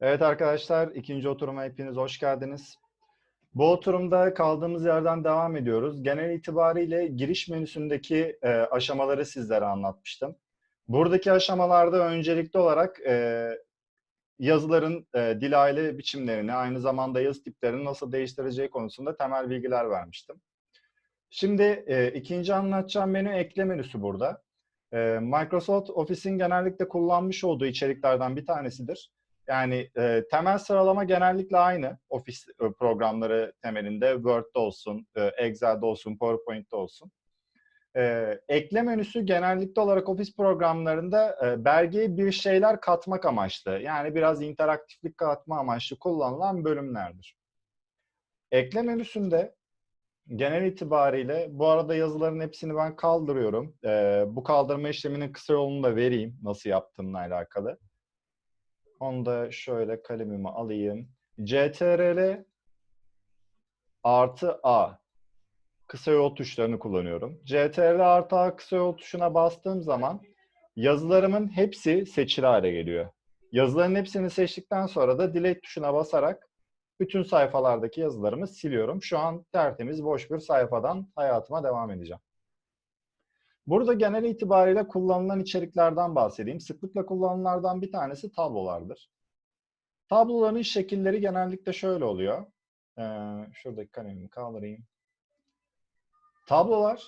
Evet arkadaşlar, ikinci oturuma hepiniz hoş geldiniz. Bu oturumda kaldığımız yerden devam ediyoruz. Genel itibariyle giriş menüsündeki e, aşamaları sizlere anlatmıştım. Buradaki aşamalarda öncelikli olarak e, yazıların e, dil aile biçimlerini, aynı zamanda yazı tiplerini nasıl değiştireceği konusunda temel bilgiler vermiştim. Şimdi e, ikinci anlatacağım menü ekle menüsü burada. E, Microsoft Office'in genellikle kullanmış olduğu içeriklerden bir tanesidir. Yani e, temel sıralama genellikle aynı. Office e, programları temelinde Word'de olsun, e, Excel'de olsun, PowerPoint'te olsun. E, ekle menüsü genellikle olarak Office programlarında e, belgeye bir şeyler katmak amaçlı. Yani biraz interaktiflik katma amaçlı kullanılan bölümlerdir. Ekle menüsünde genel itibariyle bu arada yazıların hepsini ben kaldırıyorum. E, bu kaldırma işleminin kısa yolunu da vereyim nasıl yaptığımla alakalı. Onu da şöyle kalemimi alayım. CTRL artı A kısa yol tuşlarını kullanıyorum. CTRL artı A kısa yol tuşuna bastığım zaman yazılarımın hepsi seçili hale geliyor. Yazıların hepsini seçtikten sonra da delete tuşuna basarak bütün sayfalardaki yazılarımı siliyorum. Şu an tertemiz boş bir sayfadan hayatıma devam edeceğim. Burada genel itibariyle kullanılan içeriklerden bahsedeyim. Sıklıkla kullanılanlardan bir tanesi tablolardır. Tabloların şekilleri genellikle şöyle oluyor. Ee, şuradaki kalemimi kaldırayım. Tablolar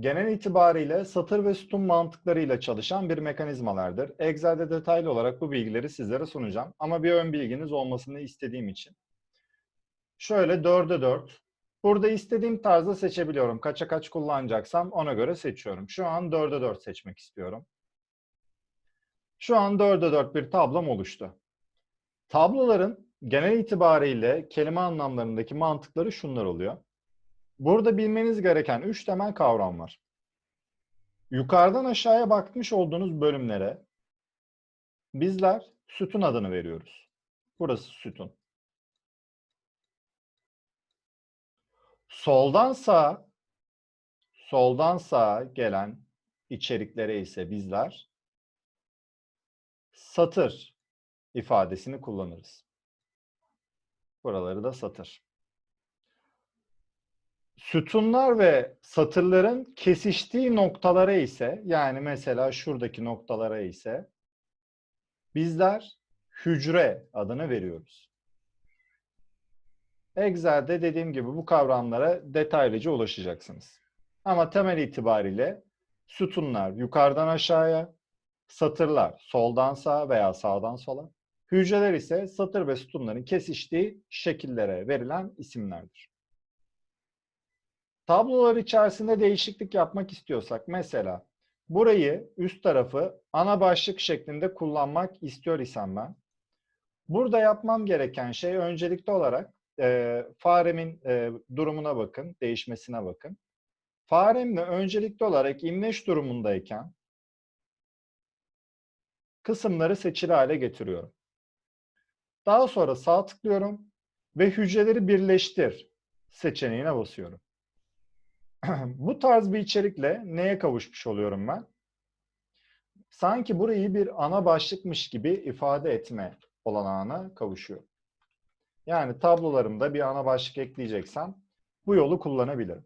genel itibariyle satır ve sütun mantıklarıyla çalışan bir mekanizmalardır. Excel'de detaylı olarak bu bilgileri sizlere sunacağım. Ama bir ön bilginiz olmasını istediğim için. Şöyle 4'e 4, Burada istediğim tarzda seçebiliyorum. Kaça kaç kullanacaksam ona göre seçiyorum. Şu an 4'e 4 seçmek istiyorum. Şu an 4'e 4 bir tablom oluştu. Tabloların genel itibariyle kelime anlamlarındaki mantıkları şunlar oluyor. Burada bilmeniz gereken 3 temel kavram var. Yukarıdan aşağıya bakmış olduğunuz bölümlere bizler sütun adını veriyoruz. Burası sütun. Soldan sağa, soldan sağa gelen içeriklere ise bizler satır ifadesini kullanırız. Buraları da satır. Sütunlar ve satırların kesiştiği noktalara ise yani mesela şuradaki noktalara ise bizler hücre adını veriyoruz. Excel'de dediğim gibi bu kavramlara detaylıca ulaşacaksınız. Ama temel itibariyle sütunlar yukarıdan aşağıya, satırlar soldan sağa veya sağdan sola, hücreler ise satır ve sütunların kesiştiği şekillere verilen isimlerdir. Tablolar içerisinde değişiklik yapmak istiyorsak mesela burayı üst tarafı ana başlık şeklinde kullanmak istiyor isem ben burada yapmam gereken şey öncelikli olarak e, faremin e, durumuna bakın, değişmesine bakın. Faremle öncelikli olarak imleç durumundayken kısımları seçili hale getiriyorum. Daha sonra sağ tıklıyorum ve hücreleri birleştir seçeneğine basıyorum. Bu tarz bir içerikle neye kavuşmuş oluyorum ben? Sanki burayı bir ana başlıkmış gibi ifade etme olanağına kavuşuyorum. Yani tablolarımda bir ana başlık ekleyeceksem bu yolu kullanabilirim.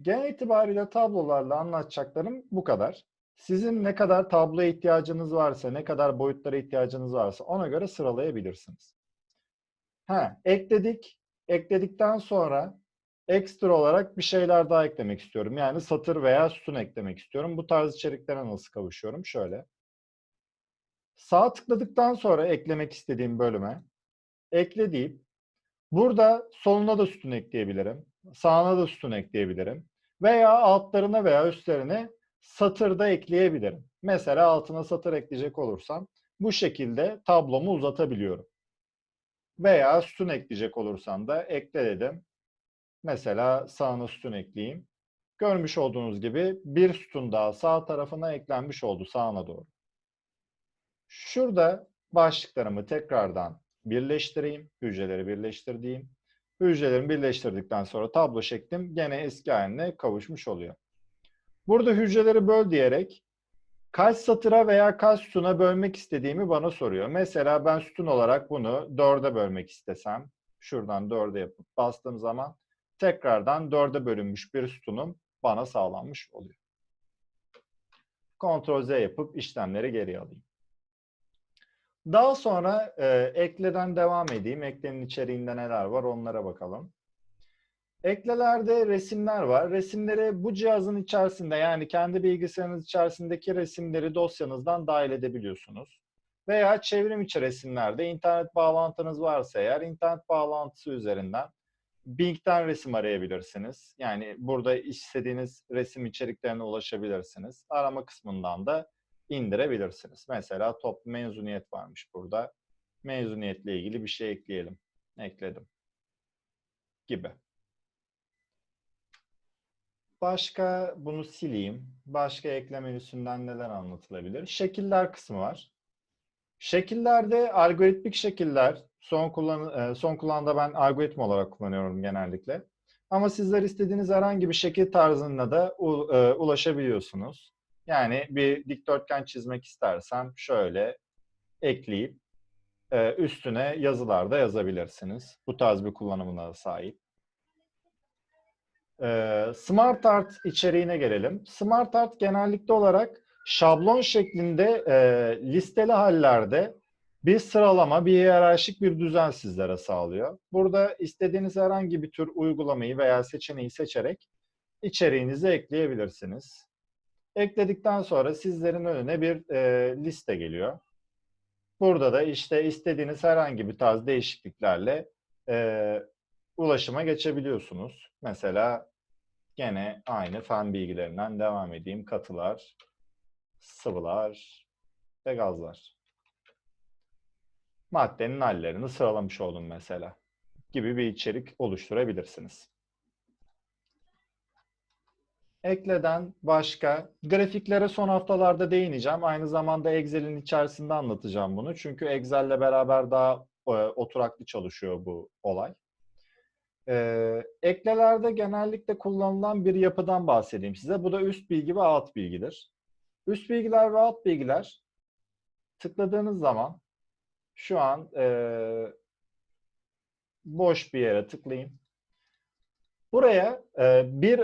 Genel itibariyle tablolarla anlatacaklarım bu kadar. Sizin ne kadar tabloya ihtiyacınız varsa, ne kadar boyutlara ihtiyacınız varsa ona göre sıralayabilirsiniz. Ha, ekledik. Ekledikten sonra ekstra olarak bir şeyler daha eklemek istiyorum. Yani satır veya sütun eklemek istiyorum. Bu tarz içeriklere nasıl kavuşuyorum? Şöyle. Sağ tıkladıktan sonra eklemek istediğim bölüme ekle deyip burada soluna da sütun ekleyebilirim. Sağına da sütun ekleyebilirim. Veya altlarına veya üstlerine satır da ekleyebilirim. Mesela altına satır ekleyecek olursam bu şekilde tablomu uzatabiliyorum. Veya sütun ekleyecek olursam da ekle dedim. Mesela sağına sütun ekleyeyim. Görmüş olduğunuz gibi bir sütun daha sağ tarafına eklenmiş oldu sağına doğru. Şurada başlıklarımı tekrardan birleştireyim. Hücreleri birleştirdiğim. Hücrelerimi birleştirdikten sonra tablo şeklim gene eski haline kavuşmuş oluyor. Burada hücreleri böl diyerek kaç satıra veya kaç sütuna bölmek istediğimi bana soruyor. Mesela ben sütun olarak bunu dörde bölmek istesem, şuradan dörde yapıp bastığım zaman tekrardan dörde bölünmüş bir sütunum bana sağlanmış oluyor. Ctrl Z yapıp işlemleri geri alayım. Daha sonra e, ekleden devam edeyim. Eklenin içeriğinde neler var onlara bakalım. Eklelerde resimler var. Resimleri bu cihazın içerisinde yani kendi bilgisayarınız içerisindeki resimleri dosyanızdan dahil edebiliyorsunuz. Veya çevrim içi resimlerde internet bağlantınız varsa eğer internet bağlantısı üzerinden Bing'den resim arayabilirsiniz. Yani burada istediğiniz resim içeriklerine ulaşabilirsiniz. Arama kısmından da indirebilirsiniz. Mesela top mezuniyet varmış burada. Mezuniyetle ilgili bir şey ekleyelim. Ekledim. Gibi. Başka bunu sileyim. Başka ekleme menüsünden neler anlatılabilir? Şekiller kısmı var. Şekillerde algoritmik şekiller, son kullan son kullanımda ben algoritma olarak kullanıyorum genellikle. Ama sizler istediğiniz herhangi bir şekil tarzına da ulaşabiliyorsunuz. Yani bir dikdörtgen çizmek istersem şöyle ekleyip üstüne yazılar da yazabilirsiniz. Bu tarz bir kullanımına sahip. Smart Art içeriğine gelelim. Smart Art genellikle olarak şablon şeklinde listeli hallerde bir sıralama, bir hiyerarşik bir düzen sizlere sağlıyor. Burada istediğiniz herhangi bir tür uygulamayı veya seçeneği seçerek içeriğinizi ekleyebilirsiniz. Ekledikten sonra sizlerin önüne bir e, liste geliyor. Burada da işte istediğiniz herhangi bir tarz değişikliklerle e, ulaşıma geçebiliyorsunuz. Mesela gene aynı fen bilgilerinden devam edeyim. Katılar, sıvılar ve gazlar. Maddenin hallerini sıralamış oldum mesela gibi bir içerik oluşturabilirsiniz. Ekleden başka, grafiklere son haftalarda değineceğim. Aynı zamanda Excel'in içerisinde anlatacağım bunu. Çünkü Excel'le beraber daha e, oturaklı çalışıyor bu olay. Ee, eklelerde genellikle kullanılan bir yapıdan bahsedeyim size. Bu da üst bilgi ve alt bilgidir. Üst bilgiler ve alt bilgiler tıkladığınız zaman şu an e, boş bir yere tıklayayım. Buraya e, bir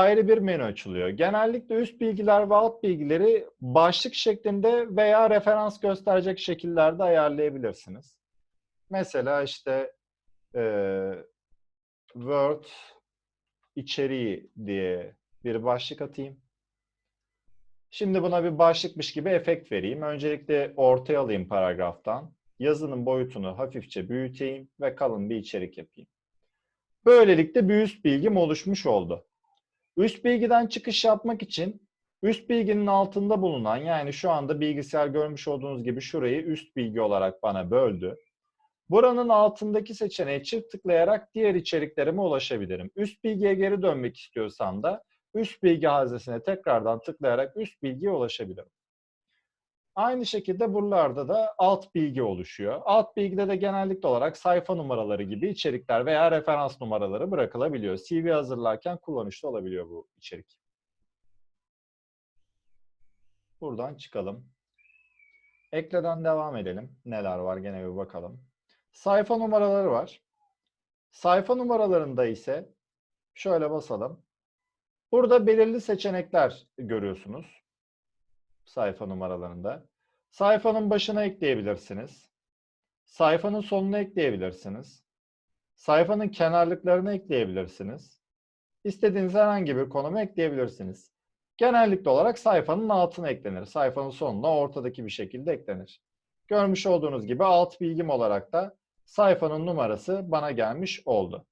ayrı bir menü açılıyor. Genellikle üst bilgiler ve alt bilgileri başlık şeklinde veya referans gösterecek şekillerde ayarlayabilirsiniz. Mesela işte e, Word içeriği diye bir başlık atayım. Şimdi buna bir başlıkmış gibi efekt vereyim. Öncelikle ortaya alayım paragraftan. Yazının boyutunu hafifçe büyüteyim ve kalın bir içerik yapayım. Böylelikle bir üst bilgim oluşmuş oldu. Üst bilgiden çıkış yapmak için üst bilginin altında bulunan yani şu anda bilgisayar görmüş olduğunuz gibi şurayı üst bilgi olarak bana böldü. Buranın altındaki seçeneğe çift tıklayarak diğer içeriklerime ulaşabilirim. Üst bilgiye geri dönmek istiyorsam da üst bilgi haznesine tekrardan tıklayarak üst bilgiye ulaşabilirim. Aynı şekilde buralarda da alt bilgi oluşuyor. Alt bilgide de genellikle olarak sayfa numaraları gibi içerikler veya referans numaraları bırakılabiliyor. CV hazırlarken kullanışlı olabiliyor bu içerik. Buradan çıkalım. Ekleden devam edelim. Neler var gene bir bakalım. Sayfa numaraları var. Sayfa numaralarında ise şöyle basalım. Burada belirli seçenekler görüyorsunuz sayfa numaralarında. Sayfanın başına ekleyebilirsiniz. Sayfanın sonuna ekleyebilirsiniz. Sayfanın kenarlıklarına ekleyebilirsiniz. İstediğiniz herhangi bir konuma ekleyebilirsiniz. Genellikle olarak sayfanın altına eklenir. Sayfanın sonuna ortadaki bir şekilde eklenir. Görmüş olduğunuz gibi alt bilgim olarak da sayfanın numarası bana gelmiş oldu.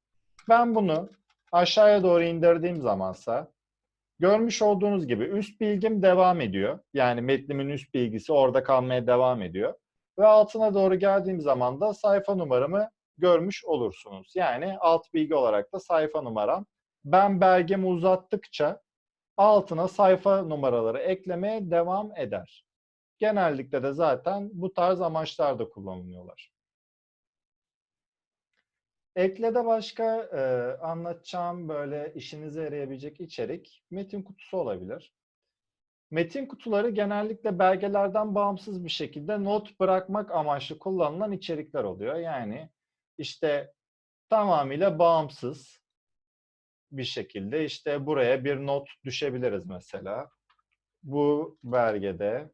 Ben bunu aşağıya doğru indirdiğim zamansa Görmüş olduğunuz gibi üst bilgim devam ediyor. Yani metnimin üst bilgisi orada kalmaya devam ediyor. Ve altına doğru geldiğim zaman da sayfa numaramı görmüş olursunuz. Yani alt bilgi olarak da sayfa numaram. Ben belgemi uzattıkça altına sayfa numaraları eklemeye devam eder. Genellikle de zaten bu tarz amaçlarda kullanılıyorlar. Ekle'de başka e, anlatacağım böyle işinize yarayabilecek içerik metin kutusu olabilir. Metin kutuları genellikle belgelerden bağımsız bir şekilde not bırakmak amaçlı kullanılan içerikler oluyor. Yani işte tamamıyla bağımsız bir şekilde işte buraya bir not düşebiliriz mesela. Bu belgede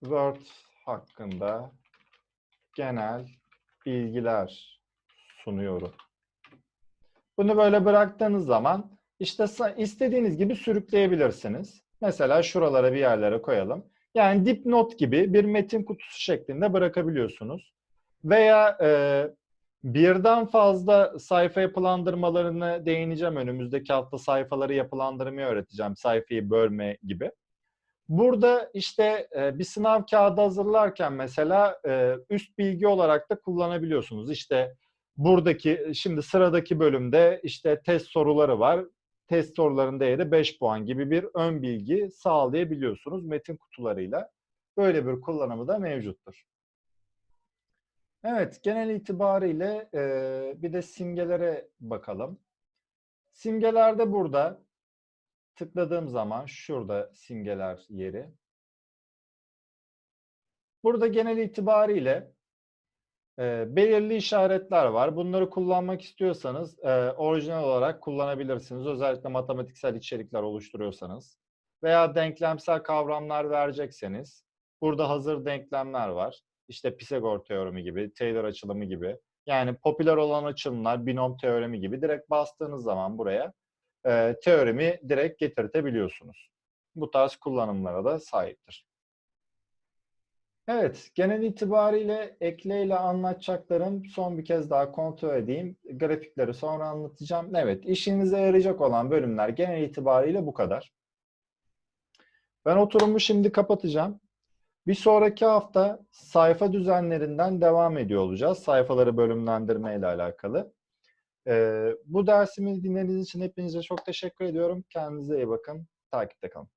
Word hakkında genel bilgiler sunuyorum. Bunu böyle bıraktığınız zaman işte istediğiniz gibi sürükleyebilirsiniz. Mesela şuralara bir yerlere koyalım. Yani dipnot gibi bir metin kutusu şeklinde bırakabiliyorsunuz. Veya e, birden fazla sayfa yapılandırmalarını değineceğim. Önümüzdeki hafta sayfaları yapılandırmayı öğreteceğim. Sayfayı bölme gibi. Burada işte e, bir sınav kağıdı hazırlarken mesela e, üst bilgi olarak da kullanabiliyorsunuz. İşte buradaki şimdi sıradaki bölümde işte test soruları var. Test soruların değeri 5 puan gibi bir ön bilgi sağlayabiliyorsunuz metin kutularıyla. Böyle bir kullanımı da mevcuttur. Evet, genel itibariyle e, bir de simgelere bakalım. Simgelerde burada tıkladığım zaman şurada simgeler yeri. Burada genel itibariyle e, belirli işaretler var. Bunları kullanmak istiyorsanız e, orijinal olarak kullanabilirsiniz. Özellikle matematiksel içerikler oluşturuyorsanız. Veya denklemsel kavramlar verecekseniz burada hazır denklemler var. İşte Pisagor teoremi gibi, Taylor açılımı gibi. Yani popüler olan açılımlar, binom teoremi gibi direkt bastığınız zaman buraya e, teoremi direkt getirtebiliyorsunuz. Bu tarz kullanımlara da sahiptir. Evet, genel itibariyle ekleyle anlatacaklarım son bir kez daha kontrol edeyim. Grafikleri sonra anlatacağım. Evet, işinize yarayacak olan bölümler genel itibariyle bu kadar. Ben oturumu şimdi kapatacağım. Bir sonraki hafta sayfa düzenlerinden devam ediyor olacağız. Sayfaları bölümlendirme ile alakalı. Bu dersimi dinlediğiniz için hepinize çok teşekkür ediyorum. Kendinize iyi bakın. Takipte kalın.